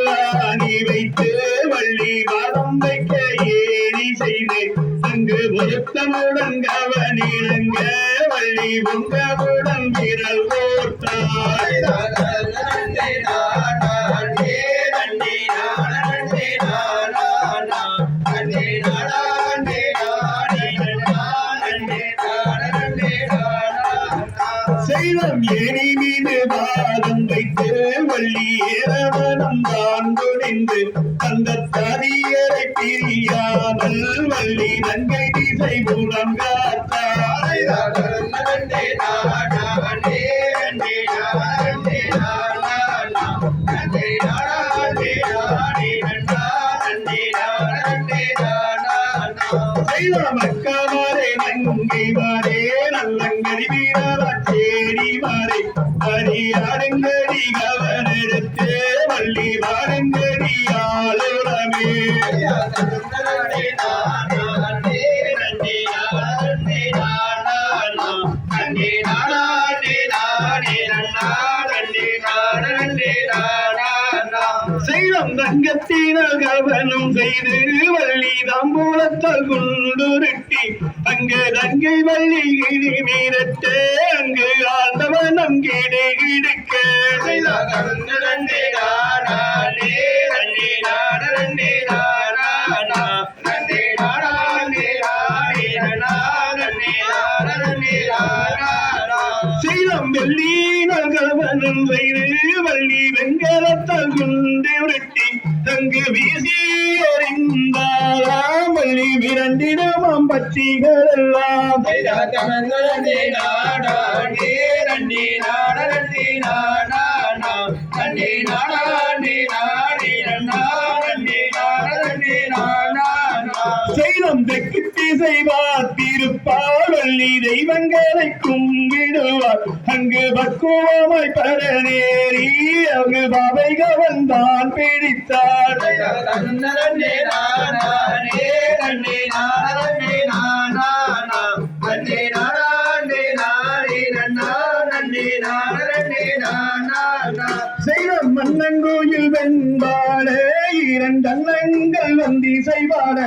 குமிழா வைத்து வள்ளி மரம் வைக்க ஏணி செய்து அங்கு பொருத்தமுடன் கவனிலங்க வள்ளி பொங்கமுடன் விரல் கோர்த்தாய். செய்வம் ஏனி மீது பாதம் வைத்து வள்ளி ஏறவனம் தான் துணிந்து அந்த தரியரை பிரியாமல் வள்ளி நங்கை திசை புறம் காத்தாய் நங்கை நல்லங்கடி வீரா பரியாடுங்கடி கவனெடுத்து வள்ளி வாடுங்கடி ஆளுரமே. செய்தம் தங்கத்தினால் கவனம் செய்து வள்ளி தாம்பூலத்தால் குண்டுருட்டி அங்கு தங்கை வள்ளி கிடி மீறட்டு அங்கு ஆண்டவனம் அங்கீடு செய்தம் வெள்ளி நகவனம் செய்து வள்ளி வெங்கலத்தால் குண்டு உருட்டி தங்கு வீசி எறிந்தாராம். வள்ளி விரண்டிடமாம் பட்சிகள் எல்லாம் தந்தைக்கு திசைவார். திருப்பாவல் தெய்வங்களை கும்பிடுவார் அங்கு பக்குவமாய் பரநேறி அங்கு பாவைகள் தான் பிடித்தார். செய்தம் மன்னங்கோயில் இரண்டு இரண்டன்னங்கள் வந்தி செய்வாட.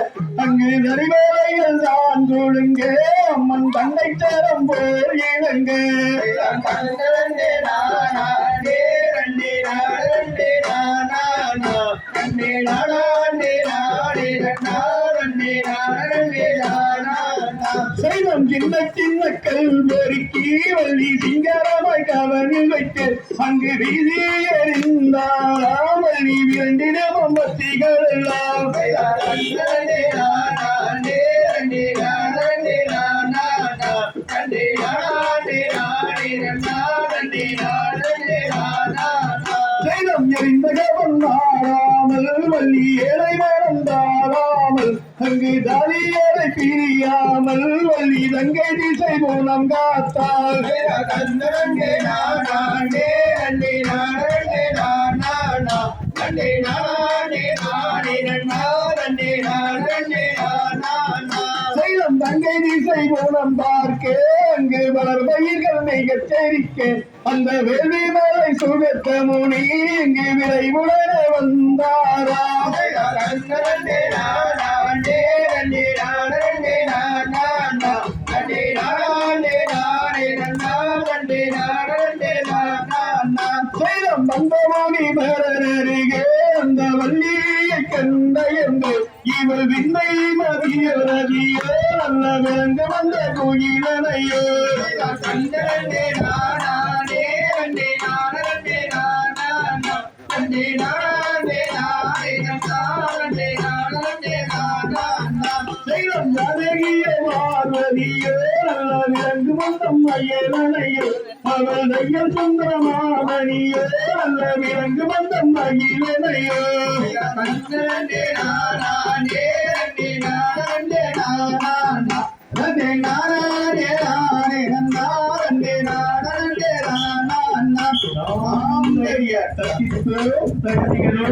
அங்கு நரிவேலைகள் தான் கொழுங்க அம்மன் தன்னை தரம் போல் இழங்க செய்தம் சின்ன சின்ன கல் பொறுக்கி வள்ளி சிங்காரமாய் கவனில் வைத்து அங்கு வீசி எறிந்தாராம் வள்ளி விரண்டிடம் பத்திகள் எல்லாம் செய்தம் எரிந்த கவன் நாடாமல் வள்ளி ஏழை மரம் தாழாமல் அங்கு தாலியரை பிரியாமல் வள்ளி தங்கை திசை மூலம் காத்தாள். சைலம் தங்கை திசை மூலம் பார்க்க அங்கு வளர் பயிர்கள் மிக தெரிக்க அந்த வேள்வி மேலை சுகத்த முனி இங்கு விரைவுடனே வந்தாரா? சேலம் வந்தவாணி மரருகே அந்த வள்ளியை கண்ட என்று இவர் விண்ணை மதிய நதியே நல்ல விளங்கு வந்த குயிலனையோ. கண்டே நானே நானா பார்வதியோ நல்ல விளங்கு அவள் தையல் சுந்தரமாமணியோ நல்ல விளங்கு வந்த மகிழனையோ கண்டே நானே கண்டே நானே நானே நானே தப்பித்து தகுதிகளோடு